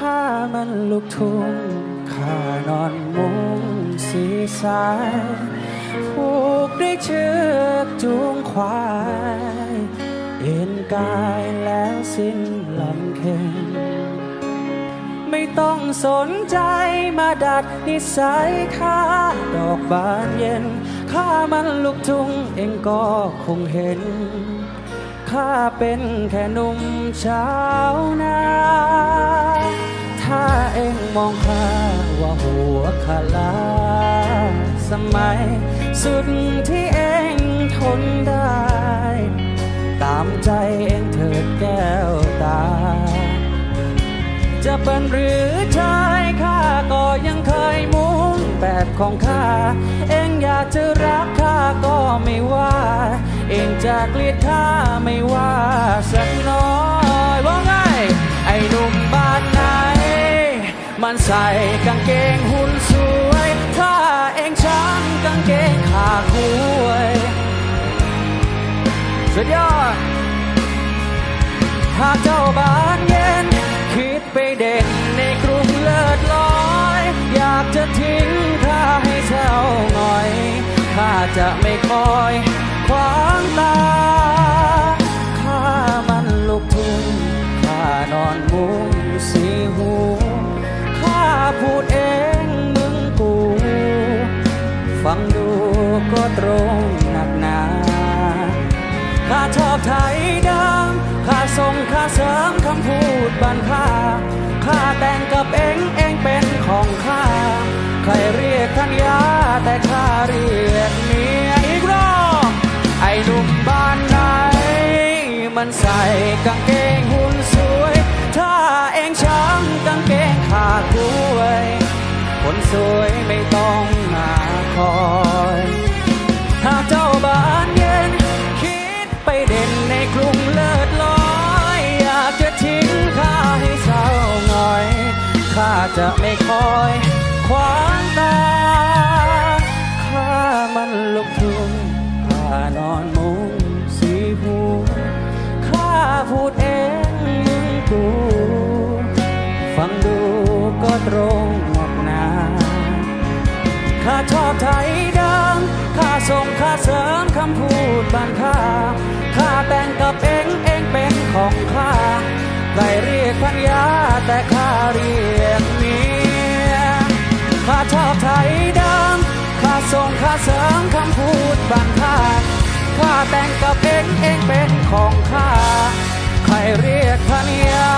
ข้ามันลูกทุ่งข้านอนมุงสีสายผูกด้วยเชือกจูงควาย เอ็นกายแล้วสิ้นลำเค็งไม่ต้องสนใจมาดัดนิสัยข้าดอกบานเย็นข้ามันลูกทุ่งเองก็คงเห็นข้าเป็นแค่หนุ่มชาวนาถ้า องมองข้าว่าหัวขลาสมัย สุดที่เองทนได้ ตามใจเองเถิดแก้วตา จะเป็นหรือชายข้าก็ยังเคยมุ่งแบบของข้า เองอยากจะรักข้าก็ไม่ว่า เองจะเกลียดข้าไม่ว่าสัก มันใส่กางเกงหุ่นสวย ถ้าเองช้างกางเกงขาคุยสุดยอด หากเจ้าบานเย็น คิดไปเด่นในกรุงเลิศลอย อยากจะทิ้งข้าให้เศร้าหน่อย ข้าจะไม่คอย ตรงหนักหนาข้าชอบไทยดังข้าส่งข้าเสริมคำพูดบันค่าข้าแต่งกับเองเองเป็นของข้า ใครเรียกทัญญาแต่ข้าเรียกเมียอีกรอบไอ้หนุ่มบ้านไหน มันใส่กางเกงหุ่นสวย ถ้าเองช้ำกางเกงขาดด้วยคนสวยไม่ต้องมาคอ จะไม่คอยขวางตาข้ามันลูกทุ่งข้านอนมุงสีหูข้าพูดเองมึงกู ฟังดูก็ตรงหนักหนาข้าชอบไทยดังข้าส่งข้าเสริมคำพูดบานข้าข้าแต่งกับเองเองเป็นของข้าใครเรียกพันยาแต่ข้าเรียก ข้าชอบไทยดังข้าส่งข้าเสริมคำพูดบางข้าข้าแต่งกับเองเองเป็นของข้า ใครเรียกพันยา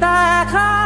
แต่ข้า